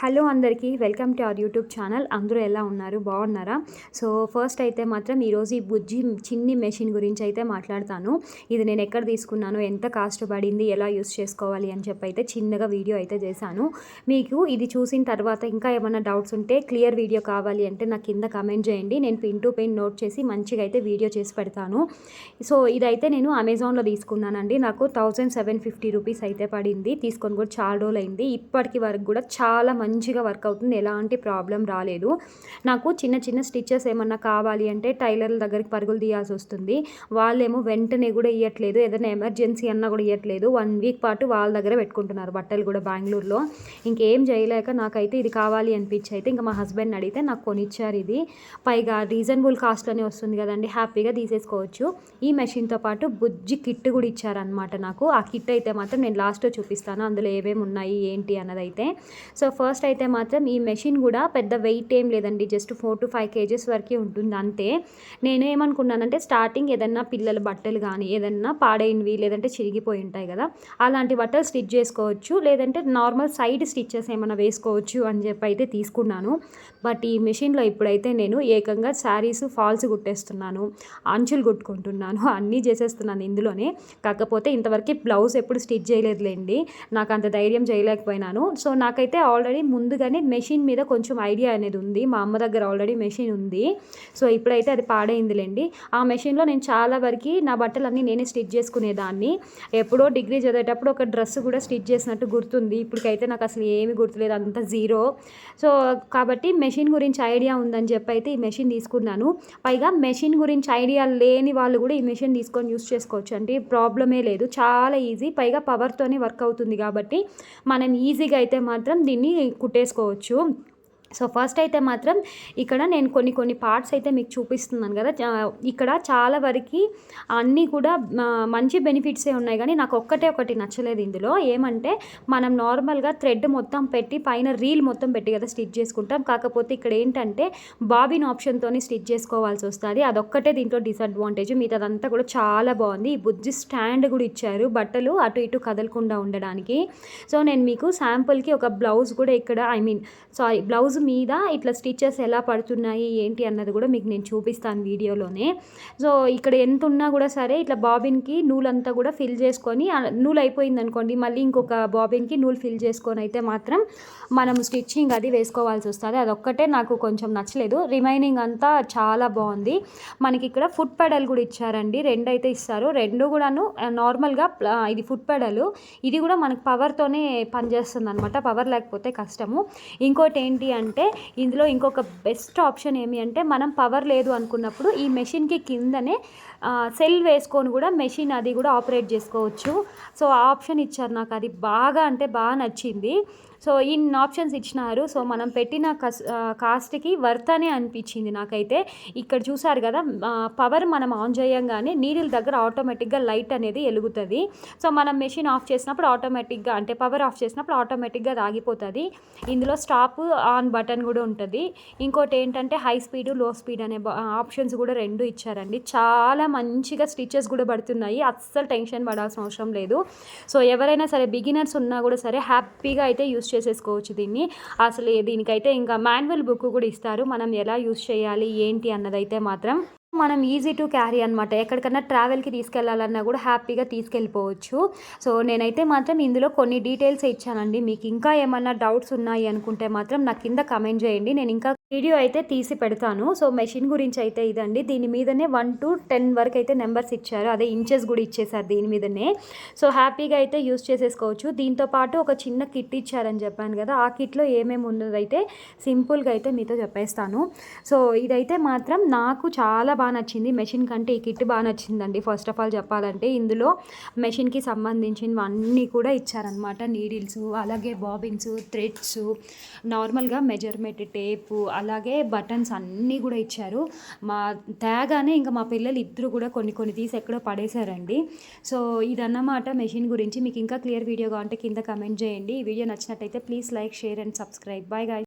Hello అందరికీ welcome to our YouTube channel. అందరూ ఎలా ఉన్నారు? బాగున్నారా? సో ఫస్ట్ అయితే మాత్రం ఈరోజు ఈ బుజ్జి చిన్ని మెషిన్ గురించి అయితే మాట్లాడతాను. ఇది నేను ఎక్కడ తీసుకున్నాను ఎంత కాస్ట్ పడింది ఎలా యూస్ చేసుకోవాలి అని చెప్పి అయితే చిన్నగా వీడియో అయితే చేశాను. మీకు ఇది చూసిన తర్వాత ఇంకా ఏమైనా డౌట్స్ ఉంటే క్లియర్ వీడియో కావాలి అంటే నాకు కింద కమెంట్ చేయండి. నేను పిన్ టు పిన్ నోట్ చేసి మంచిగా అయితే వీడియో చేసి పెడతాను. సో ఇదైతే నేను అమెజాన్లో తీసుకున్నానండి. నాకు థౌజండ్ సెవెన్ ఫిఫ్టీ రూపీస్ అయితే పడింది. తీసుకొని కూడా చాలా రోజులైంది. అయింది ఇప్పటికి వరకు కూడా చాలా మంచిగా వర్క్ అవుతుంది. ఎలాంటి ప్రాబ్లం రాలేదు. నాకు చిన్న చిన్న స్టిచ్చెస్ ఏమన్నా కావాలి అంటే టైలర్ల దగ్గరికి పరుగులు తీయాల్సి వస్తుంది. వాళ్ళేమో వెంటనే కూడా ఇవ్వట్లేదు ఏదైనా ఎమర్జెన్సీ అన్నా కూడా ఇవ్వట్లేదు వన్ వీక్ పాటు వాళ్ళ దగ్గర పెట్టుకుంటున్నారు. బట్టలు కూడా బెంగళూరులో. ఇంకేం చేయలేక నాకైతే ఇది కావాలి అనిపించి అయితే ఇంకా మా హస్బెండ్ అడిగితే నాకు కొనిచ్చారు ఇది. పైగా రీజనబుల్ కాస్ట్లోనే వస్తుంది కదండి. హ్యాపీగా తీసేసుకోవచ్చు. ఈ మెషిన్తో పాటు బుజ్జి కిట్ కూడా ఇచ్చారనమాట నాకు. ఆ కిట్ అయితే మాత్రం నేను లాస్ట్లో చూపిస్తాను. అందులో ఏమేమి ఉన్నాయి ఏంటి అన్నదైతే. సో ఫస్ట్ కాస్ట్ అయితే మాత్రం ఈ మెషిన్ కూడా పెద్ద వెయిట్ ఏం లేదండి. Just four to five kgs వరకే ఉంటుంది. అంతే. నేను ఏమనుకున్నానంటే స్టార్టింగ్ ఏదన్నా పిల్లల బట్టలు కానీ ఏదన్నా పాడైనవి లేదంటే చిరిగిపోయి ఉంటాయి కదా అలాంటి బట్టలు స్టిచ్ చేసుకోవచ్చు. లేదంటే నార్మల్ సైడ్ స్టిచ్చెస్ ఏమైనా వేసుకోవచ్చు అని చెప్పి అయితే తీసుకున్నాను. బట్ ఈ మెషిన్లో ఇప్పుడైతే నేను ఏకంగా శారీస్ ఫాల్స్ కుట్టేస్తున్నాను. అంచులు కుట్టుకుంటున్నాను. అన్నీ చేసేస్తున్నాను ఇందులోనే. కాకపోతే ఇంతవరకు బ్లౌజ్ ఎప్పుడు స్టిచ్ చేయలేదులేండి. నాకు అంత ధైర్యం చేయలేకపోయినాను. సో నాకైతే ఆల్రెడీ ముందుగానే మెషిన్ మీద కొంచెం ఐడియా అనేది ఉంది. మా అమ్మ దగ్గర ఆల్రెడీ మెషిన్ ఉంది. సో ఇప్పుడైతే అది పాడైందిలేండి. ఆ మెషిన్లో నేను చాలా వరకు నా బట్టలన్నీ నేనే స్టిచ్ చేసుకునేదాన్ని. ఎప్పుడో డిగ్రీ చదివేటప్పుడు ఒక డ్రెస్ కూడా స్టిచ్ చేసినట్టు గుర్తుంది. ఇప్పటికైతే నాకు అసలు ఏమి గుర్తులేదు. అంత జీరో. సో కాబట్టి మెషిన్ గురించి ఐడియా ఉందని చెప్పి అయితే ఈ మెషిన్ తీసుకున్నాను. పైగా మెషిన్ గురించి ఐడియా లేని వాళ్ళు కూడా ఈ మెషిన్ తీసుకొని యూస్ చేసుకోవచ్చు అంటే ప్రాబ్లమే లేదు. చాలా ఈజీ. పైగా పవర్తోనే వర్క్ అవుతుంది కాబట్టి మనం ఈజీగా అయితే మాత్రం దీన్ని కుట్టేసుకోవచ్చు. సో ఫస్ట్ అయితే మాత్రం ఇక్కడ నేను కొన్ని కొన్ని పార్ట్స్ అయితే మీకు చూపిస్తున్నాను కదా. ఇక్కడ చాలా వరకు అన్నీ కూడా మంచి బెనిఫిట్సే ఉన్నాయి కానీ నాకు ఒక్కటే ఒకటి నచ్చలేదు ఇందులో. ఏమంటే మనం నార్మల్గా థ్రెడ్ మొత్తం పెట్టి పైన రీల్ మొత్తం పెట్టి కదా స్టిచ్ చేసుకుంటాం. కాకపోతే ఇక్కడ ఏంటంటే బాబిన్ ఆప్షన్తో స్టిచ్ చేసుకోవాల్సి వస్తుంది. అదొక్కటే దీంట్లో డిసడ్వాంటేజ్. మిగతాదంతా కూడా చాలా బాగుంది. ఈ బుజ్జి స్టాండ్ కూడా ఇచ్చారు బట్టలు అటు ఇటు కదలకుండా ఉండడానికి. సో నేను మీకు శాంపుల్కి ఒక బ్లౌజ్ కూడా ఇక్కడ ఐ మీన్ సారీ బ్లౌజ్ మీద ఇట్లా స్టిచ్చెస్ ఎలా పడుతున్నాయి ఏంటి అన్నది కూడా మీకు నేను చూపిస్తాను వీడియోలోనే. సో ఇక్కడ ఎంత ఉన్నా కూడా సరే ఇట్లా బాబిన్కి నూలంతా కూడా ఫిల్ చేసుకొని నూలు అయిపోయింది అనుకోండి మళ్ళీ ఇంకొక బాబిన్కి నూలు ఫిల్ చేసుకొని అయితే మాత్రం మనం స్టిచ్చింగ్ అది వేసుకోవాల్సి వస్తుంది. అదొక్కటే నాకు కొంచెం నచ్చలేదు. రిమైనింగ్ అంతా చాలా బాగుంది. మనకి ఇక్కడ ఫుట్ పెడల్ కూడా ఇచ్చారండి. రెండు అయితే ఇస్తారు. రెండు కూడాను నార్మల్గా ఇది ఫుట్ పెడల్. ఇది కూడా మనకు పవర్తోనే పనిచేస్తుంది అనమాట పవర్ లేకపోతే కష్టము. ఇంకోటి ఏంటి అంటే ఇందులో ఇంకొక బెస్ట్ ఆప్షన్ ఏమి అంటే మనం పవర్ లేదు అనుకున్నప్పుడు ఈ మెషిన్కి కిందనే సెల్ వేసుకొని కూడా మెషిన్ అది కూడా ఆపరేట్ చేసుకోవచ్చు. సో ఆ ఆప్షన్ ఇచ్చారు నాకు. అది బాగా అంటే బాగా నచ్చింది. సో ఇన్ని ఆప్షన్స్ ఇచ్చినారు. సో మనం పెట్టిన కస్ కాస్ట్కి వర్త్ అనే అనిపించింది నాకైతే. ఇక్కడ చూసారు కదా పవర్ మనం ఆన్ చేయంగానే నీడిల్ దగ్గర ఆటోమేటిక్గా లైట్ అనేది వెలుగుతుంది. సో మనం మెషిన్ ఆఫ్ చేసినప్పుడు ఆటోమేటిక్గా అంటే పవర్ ఆఫ్ చేసినప్పుడు ఆటోమేటిక్గా ఆగిపోతుంది. ఇందులో స్టాప్ ఆన్ బటన్ కూడా ఉంటుంది. ఇంకోటి ఏంటంటే హై స్పీడ్లో స్పీడ్ అనే ఆప్షన్స్ కూడా రెండు ఇచ్చారండి. చాలా మంచిగా స్టిచెస్ కూడా పడుతున్నాయి. అస్సలు టెన్షన్ పడాల్సిన అవసరం లేదు. సో ఎవరైనా సరే బిగినర్స్ ఉన్నా కూడా సరే హ్యాపీగా అయితే యూస్ యూస్ చేసేసుకోవచ్చు దీన్ని. అసలు దీనికైతే ఇంకా మాన్యువల్ బుక్ కూడా ఇస్తారు. మనం ఎలా యూస్ చేయాలి ఏంటి అన్నదైతే మాత్రం మనం ఈజీ టు క్యారీ అనమాట ఎక్కడికన్నా ట్రావెల్కి తీసుకెళ్ళాలన్నా కూడా హ్యాపీగా తీసుకెళ్ళిపోవచ్చు. సో నేనైతే మాత్రం ఇందులో కొన్ని డీటెయిల్స్ ఇచ్చానండి. మీకు ఇంకా ఏమన్నా డౌట్స్ ఉన్నాయి అనుకుంటే మాత్రం నా కింద కమెంట్ చేయండి. నేను ఇంకా వీడియో అయితే తీసి పెడతాను. సో మెషిన్ గురించి అయితే ఇదండి. దీని మీదనే వన్ టు టెన్ వరకు అయితే నెంబర్స్ ఇచ్చారు. అదే ఇంచెస్ కూడా ఇచ్చేసారు దీని మీదనే. సో హ్యాపీగా అయితే యూస్ చేసేసుకోవచ్చు. దీంతో పాటు ఒక చిన్న కిట్ ఇచ్చారని చెప్పాను కదా. ఆ కిట్లో ఏమేమి ఉన్నదైతే సింపుల్గా అయితే మీతో చెప్పేస్తాను. సో ఇదైతే మాత్రం నాకు చాలా బాగా బాగా నచ్చింది. మెషిన్ కంటే ఈ కిట్ బాగా నచ్చిందండి. ఫస్ట్ ఆఫ్ ఆల్ చెప్పాలంటే ఇందులో మెషిన్కి సంబంధించినవన్నీ కూడా ఇచ్చారనమాట నీడిల్స్ అలాగే బాబిన్స్ థ్రెడ్స్ నార్మల్గా మెజర్మెంట్ టేపు అలాగే బటన్స్ అన్నీ కూడా ఇచ్చారు. మా తేగానే ఇంకా మా పిల్లలు ఇద్దరు కూడా కొన్ని కొన్ని తీసి ఎక్కడో పడేశారండి. సో ఇదన్నమాట మెషిన్ గురించి. మీకు ఇంకా క్లియర్ వీడియో కావాలంటే కింద కమెంట్ చేయండి. ఈ వీడియో నచ్చినట్టయితే please like share and subscribe. Bye guys.